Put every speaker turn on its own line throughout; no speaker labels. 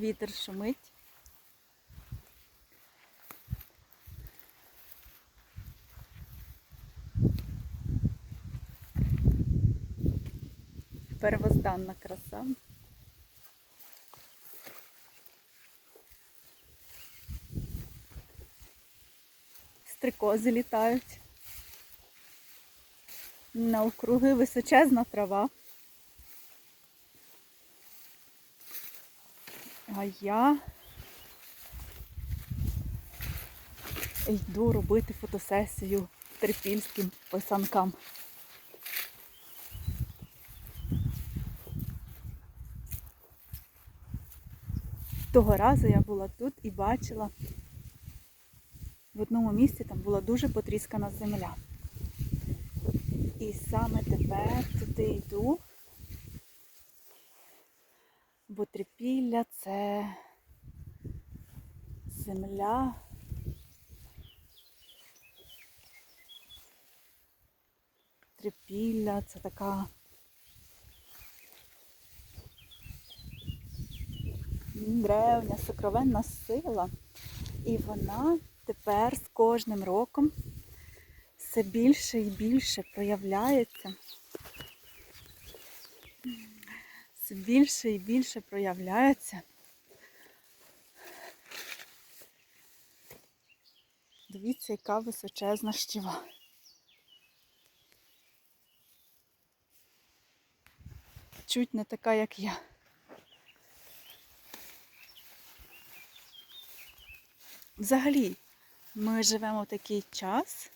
вітер шумить. Первозданна краса. Стрикози літають. Навкруги височезна трава. А я йду робити фотосесію терпільським писанкам. Того разу я була тут і бачила в одному місці там була дуже потріскана земля. І саме тепер туди йду, бо трипілля це земля. Трипілля це така древня, сокровенна сила. І вона тепер з кожним роком все більше і більше проявляється. Все більше і більше проявляється. Дивіться, яка височезна щіва. Чуть не така, як я. Взагалі, ми живемо в такий час,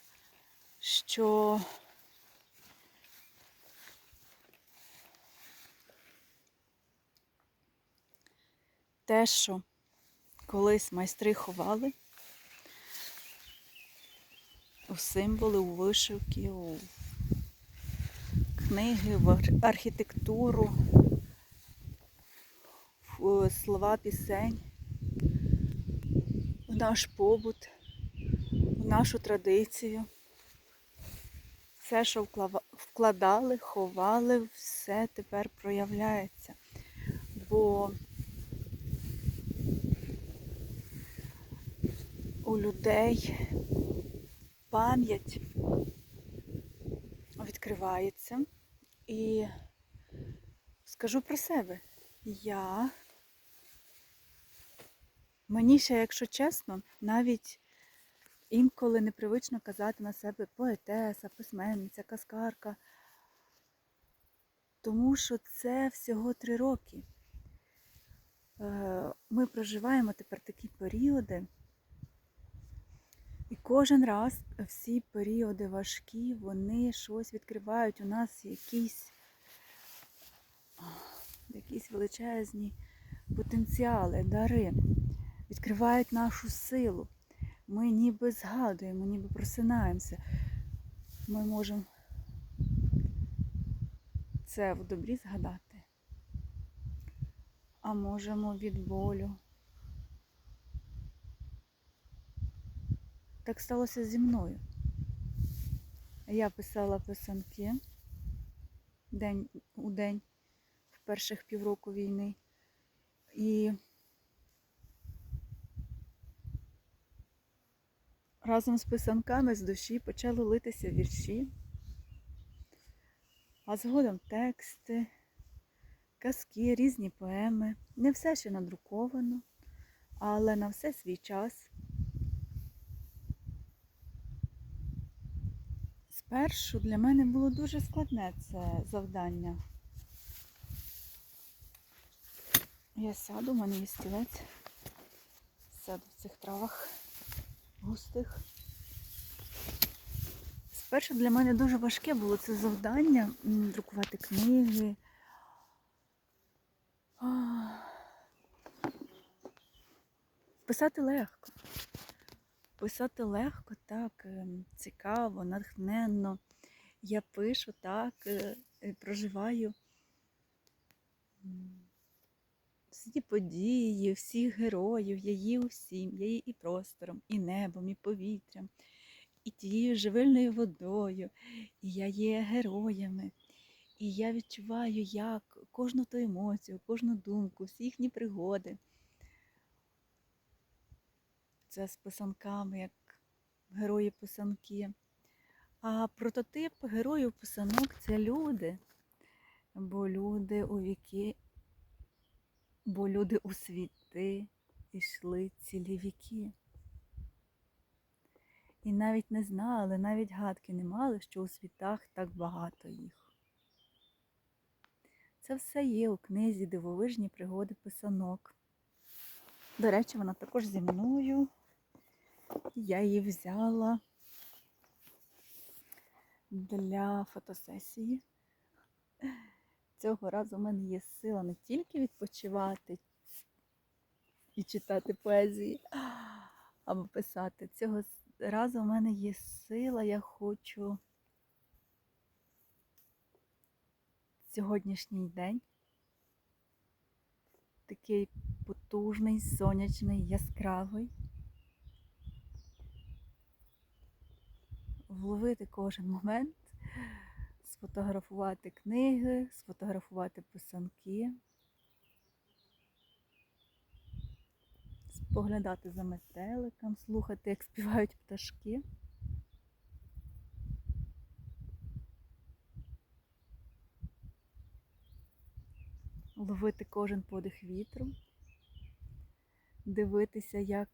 що те, що колись майстри ховали у символи, у вишивки, у книги, в архітектуру, в слова пісень, в наш побут, в нашу традицію. Все, що вкладали, ховали, все тепер проявляється. Бо у людей пам'ять відкривається. І скажу про себе. Я мені ще, якщо чесно, навіть інколи непривично казати на себе поетеса, письменниця, казкарка. Тому що це всього три роки. Е, Ми проживаємо тепер такі періоди. І кожен раз всі періоди важкі, вони щось відкривають у нас якісь, якісь величезні потенціали, дари, відкривають нашу силу. Ми ніби згадуємо, ніби просинаємося. Ми можемо це в добрі згадати, а можемо від болю. Так сталося зі мною. Я писала писанки день у день в перших півроку війни. І разом з писанками з душі почали литися вірші, а згодом тексти, казки, різні поеми. Не все ще надруковано, але на все свій час. Спершу для мене було дуже складне це завдання. Я сяду, у мене є стілець. Сяду в цих травах густих. Спершу для мене дуже важке було це завдання друкувати книги. Писати легко. Писати легко, так, ем, цікаво, натхненно. Я пишу так, е, проживаю всі події, всіх героїв, я її усім, я її і простором, і небом, і повітрям, і тією живильною водою, і я є героями. І я відчуваю, як кожну ту емоцію, кожну думку, всі їхні пригоди. Це з писанками, як герої писанки. А прототип героїв писанок це люди. Бо люди у віки, бо люди у світи йшли цілі віки. І навіть не знали, навіть гадки не мали, що у світах так багато їх. Це все є у книзі Дивовижні пригоди писанок. До речі, вона також зі мною. Я її взяла для фотосесії. Цього разу в мене є сила не тільки відпочивати і читати поезії, або писати. Цього разу в мене є сила, я хочу сьогоднішній день такий потужний, сонячний, яскравий. Вловити кожен момент, сфотографувати книги, сфотографувати писанки, споглядати за метеликом, слухати, як співають пташки. Ловити кожен подих вітру, дивитися, як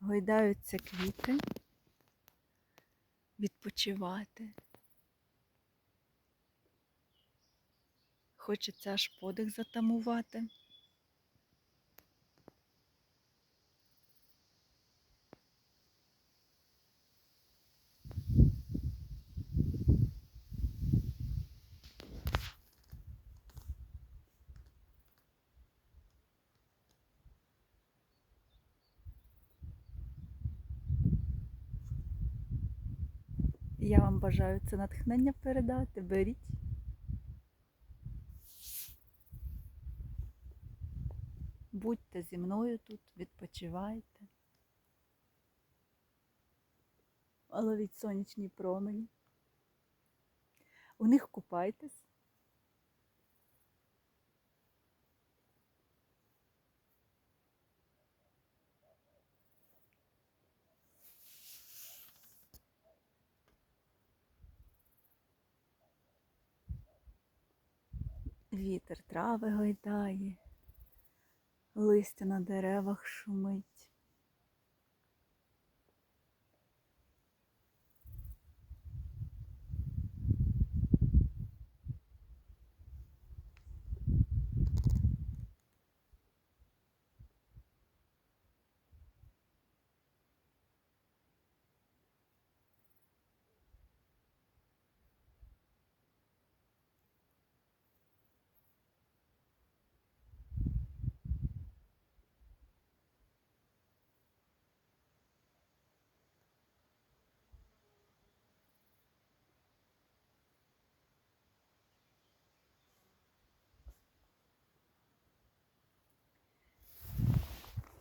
гойдаються квіти, відпочивати. Хочеться аж подих затамувати. Я вам бажаю це натхнення передати. Беріть. Будьте зі мною тут, відпочивайте. Ловіть сонячні промені. У них купайтесь. Вітер трави гойдає, листя на деревах шумить.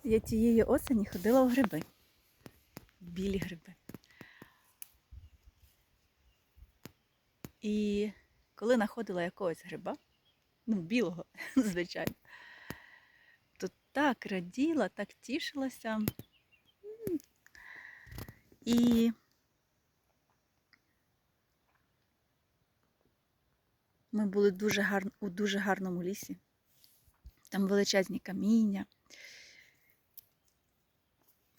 Я тієї осені ходила в гриби. Білі гриби. І коли знаходила якогось гриба, ну, білого, звичайно, то так раділа, так тішилася. І ми були дуже гар... у дуже гарному лісі. Там величезні каміння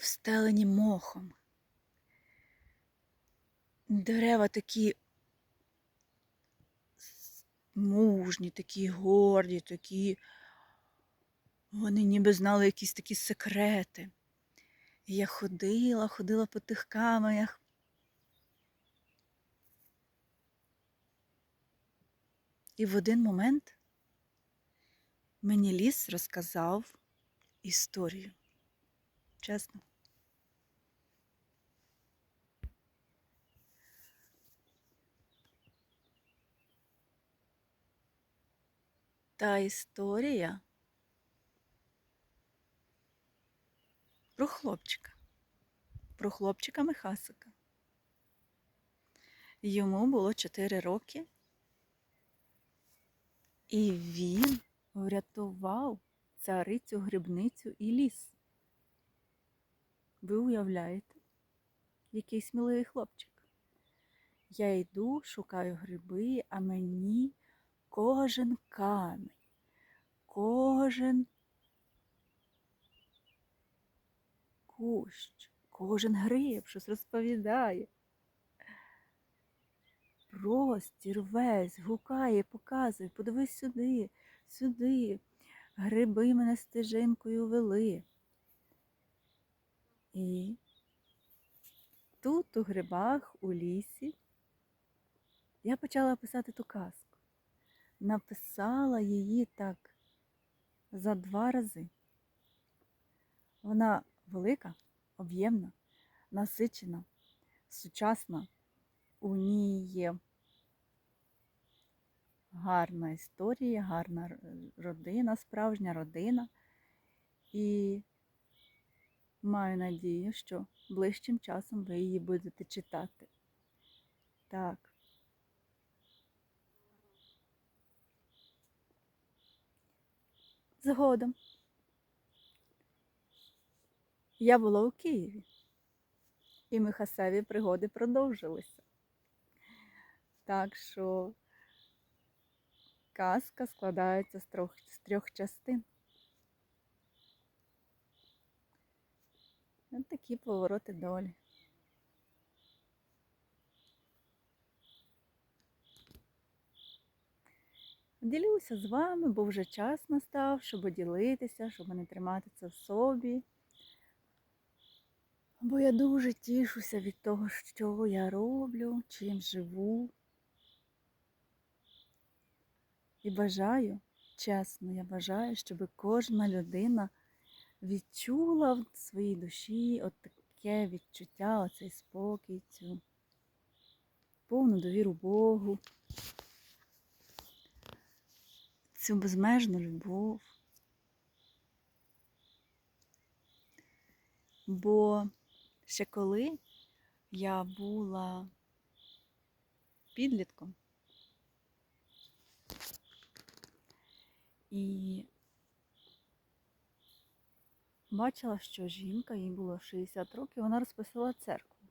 встелені мохом. Дерева такі мужні, такі горді, такі. Вони ніби знали якісь такі секрети. І я ходила, ходила по тих каменях. І в один момент мені ліс розказав історію. Чесно. Та історія про хлопчика, про хлопчика Михасика. Йому було 4 роки, і він врятував царицю грибницю і ліс. Ви уявляєте, який сміливий хлопчик. Я йду, шукаю гриби, а мені кожен камінь, кожен кущ, кожен гриб щось розповідає. Простір весь гукає, показує, подивись сюди, сюди. Гриби мене стежинкою вели. І тут, у грибах, у лісі, я почала писати ту казку. Написала її так за два рази. Вона велика, об'ємна, насичена, сучасна. У ній є гарна історія, гарна родина, справжня родина. І маю надію, що ближчим часом ви її будете читати. Так. Згодом. Я була у Києві, і Михасеві пригоди продовжилися. Так що казка складається з трьох, з трьох частин. Ось такі повороти долі. Ділюся з вами, бо вже час настав, щоб ділитися, щоб не тримати це в собі. Бо я дуже тішуся від того, що я роблю, чим живу. І бажаю, чесно, я бажаю, щоб кожна людина відчула в своїй душі от таке відчуття, оцей спокій, цю повну довіру Богу, цю безмежну любов. Бо ще коли я була підлітком і бачила, що жінка, їй було 60 років, вона розписала церкву.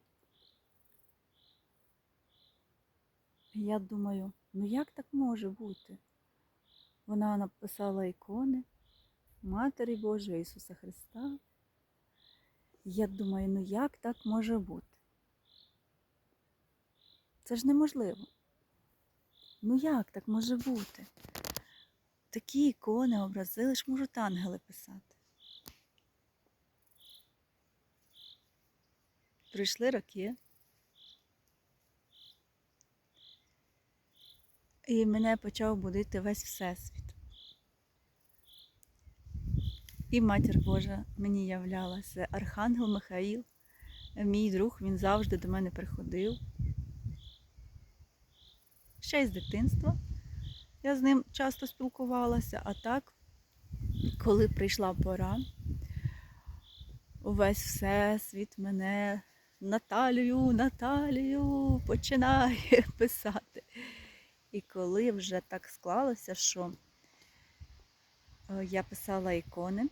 І я думаю, ну як так може бути? Вона написала ікони Матері Божої Ісуса Христа. Я думаю, ну як так може бути? Це ж неможливо. Ну як так може бути? Такі ікони, образи лиш можуть ангели писати. Прийшли роки. І мене почав будити весь всесвіт. І матір Божа мені являлася. Архангел Михаїл, мій друг, він завжди до мене приходив. Ще й з дитинства. Я з ним часто спілкувалася, а так, коли прийшла пора, увесь всесвіт мене Наталію, Наталію починає писати. І коли вже так склалося, що е, я писала ікони,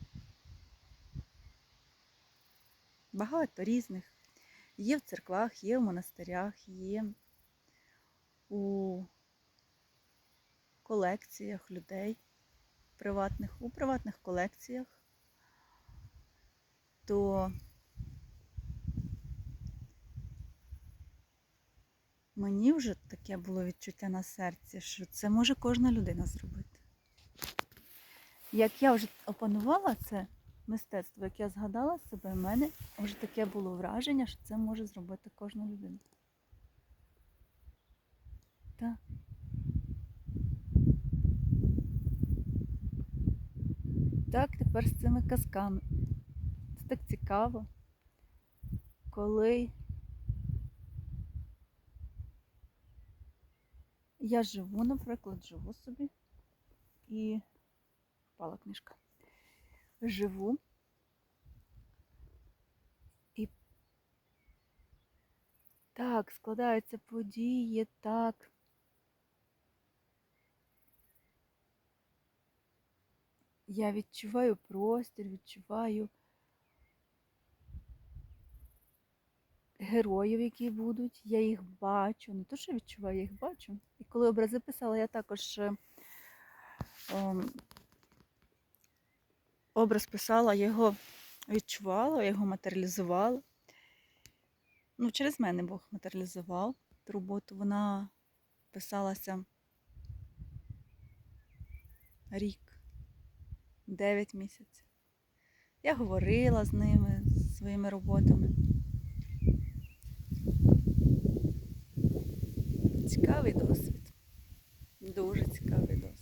багато різних. Є в церквах, є в монастирях, є у колекціях людей приватних, у приватних колекціях, то мені вже таке було відчуття на серці, що це може кожна людина зробити. Як я вже опанувала це мистецтво, як я згадала себе, в мене вже таке було враження, що це може зробити кожна людина. Так. Так, тепер з цими казками. Це так цікаво, коли я живу, наприклад, живу собі і впала книжка. Живу і так, складаються події, так. Я відчуваю простір, відчуваю героїв, які будуть. Я їх бачу. Не то, що відчуваю, я їх бачу. І коли образи писала, я також е, ем, образ писала, його відчувала, його матеріалізувала. Ну, через мене Бог матеріалізував ту роботу. Вона писалася рік, 9 місяців. Я говорила з ними, з своїми роботами. Цікавий досвід. Дуже цікавий досвід.